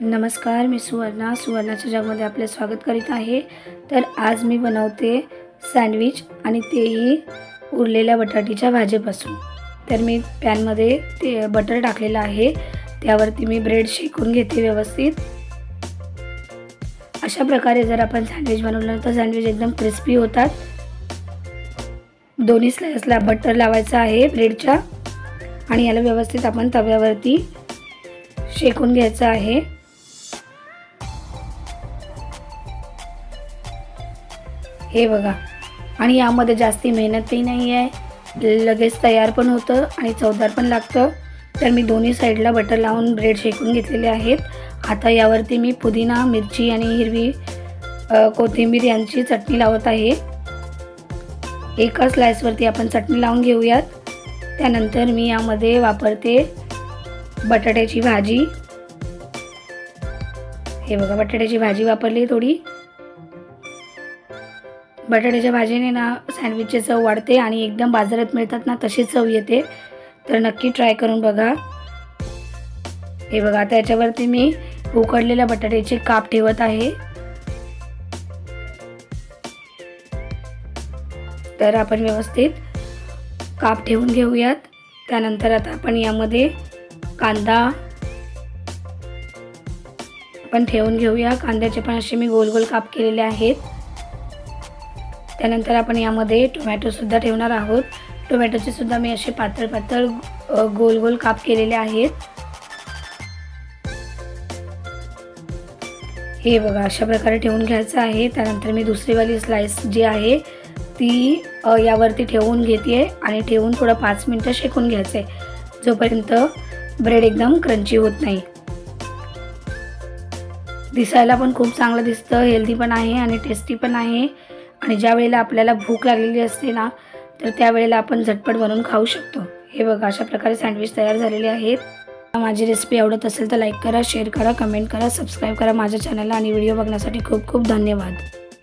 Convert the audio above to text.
नमस्कार मी सुवर्णा. सुवर्णाच्या जगमध्ये आपले स्वागत करीत आहे. तर आज मी बनवते सँडविच आणि तेही उरलेल्या बटाटीच्या भाजीपासून. तर मी पॅनमध्ये ते बटर टाकलेलं आहे. त्यावरती मी ब्रेड शेकून घेते व्यवस्थित. अशा प्रकारे जर आपण सँडविच बनवलं तर सँडविच एकदम क्रिस्पी होतात. दोन्ही स्लाइसला बटर लावायचं आहे ब्रेडच्या. आणि याला व्यवस्थित आपण तव्यावरती शेकून घ्यायचं आहे. हे बघा. आणि यामध्ये जास्ती मेहनतही नाही आहे. लगेच तयार पण होतं आणि चवदार पण लागतं. तर मी दोन्ही साईडला बटर लावून ब्रेड शेकून घेतलेले आहेत. आता यावरती मी पुदिना मिरची आणि हिरवी कोथिंबीर यांची चटणी लावत आहे. एका स्लाइसवरती आपण चटणी लावून घेऊयात. त्यानंतर मी यामध्ये वापरते बटाट्याची भाजी. हे बघा बटाट्याची भाजी वापरली थोडी. बटाट्याच्या भाजीने ना सँडविचची चव वाढते आणि एकदम बाजारात मिळतात ना तशी चव येते. तर नक्की ट्राय करून बघा. हे बघा आता याच्यावरती मी उकडलेल्या बटाट्याचे काप ठेवत आहे. तर आपण व्यवस्थित काप ठेवून घेऊयात. त्यानंतर आता आपण यामध्ये कांदा आपण ठेवून घेऊया. कांद्याचे पण असे मी गोल गोल काप केलेले आहेत. त्यानंतर आपण यामध्ये टोमॅटोसुद्धा ठेवणार आहोत. टोमॅटोचे सुद्धा मी असे पातळ पातळ गोल गोल काप केलेले आहेत. हे बघा अशा प्रकारे ठेवून घ्यायचं आहे. त्यानंतर मी दुसरीवाली स्लाइस जी आहे ती यावरती ठेवून घेते आणि ठेवून थोडं पाच मिनटं शेकून घ्यायचं आहे जोपर्यंत ब्रेड एकदम क्रंची होत नाही. दिसायला पण खूप चांगलं दिसतं हेल्दी पण आहे आणि टेस्टी पण आहे. आणि ज्या वेळेला आपल्याला भूक लागलेली असते ना तर त्यावेळेला आपण झटपट बनवून खाऊ शकतो. हे बघा अशा प्रकारे सँडविच तयार झालेले आहेत. माझी रेसिपी आवडत असेल तर लाईक करा शेअर करा कमेंट करा सबस्क्राईब करा माझ्या चॅनलला आणि व्हिडिओ बघण्यासाठी खूप खूप धन्यवाद.